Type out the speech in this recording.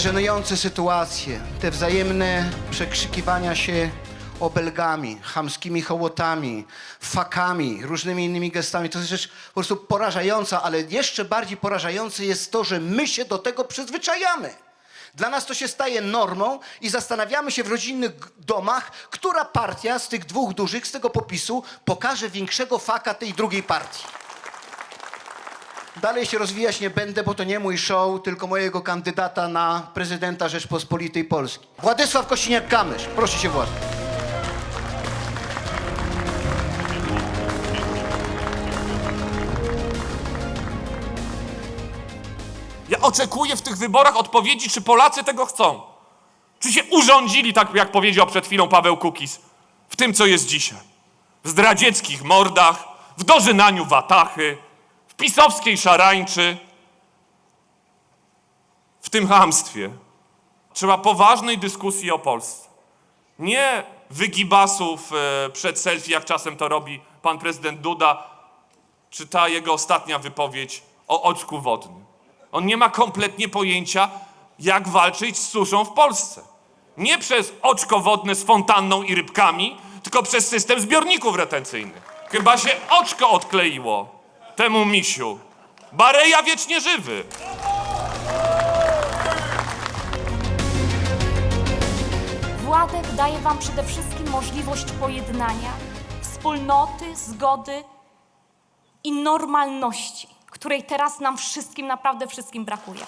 żenujące sytuacje, te wzajemne przekrzykiwania się obelgami, chamskimi hołotami, fakami, różnymi innymi gestami, to jest rzecz po prostu porażająca, ale jeszcze bardziej porażające jest to, że my się do tego przyzwyczajamy. Dla nas to się staje normą i zastanawiamy się w rodzinnych domach, która partia z tych dwóch dużych, z tego popisu, pokaże większego faka tej drugiej partii. Dalej się rozwijać nie będę, bo to nie mój show, tylko mojego kandydata na prezydenta Rzeczpospolitej Polskiej. Władysław Kosiniak-Kamysz, proszę się własne. Ja oczekuję w tych wyborach odpowiedzi, czy Polacy tego chcą. Czy się urządzili, tak jak powiedział przed chwilą Paweł Kukis, w tym, co jest dzisiaj. W zdradzieckich mordach, w dożynaniu watachy, pisowskiej szarańczy, w tym hamstwie. Trzeba poważnej dyskusji o Polsce. Nie wygibasów e, przed selfie, jak czasem to robi pan prezydent Duda, czy ta jego ostatnia wypowiedź o oczku wodnym. On nie ma kompletnie pojęcia, jak walczyć z suszą w Polsce. Nie przez oczko wodne z fontanną i rybkami, tylko przez system zbiorników retencyjnych. Chyba się oczko odkleiło temu misiu. Bareja wiecznie żywy. Władek daje Wam przede wszystkim możliwość pojednania, wspólnoty, zgody i normalności, której teraz nam wszystkim, naprawdę wszystkim brakuje.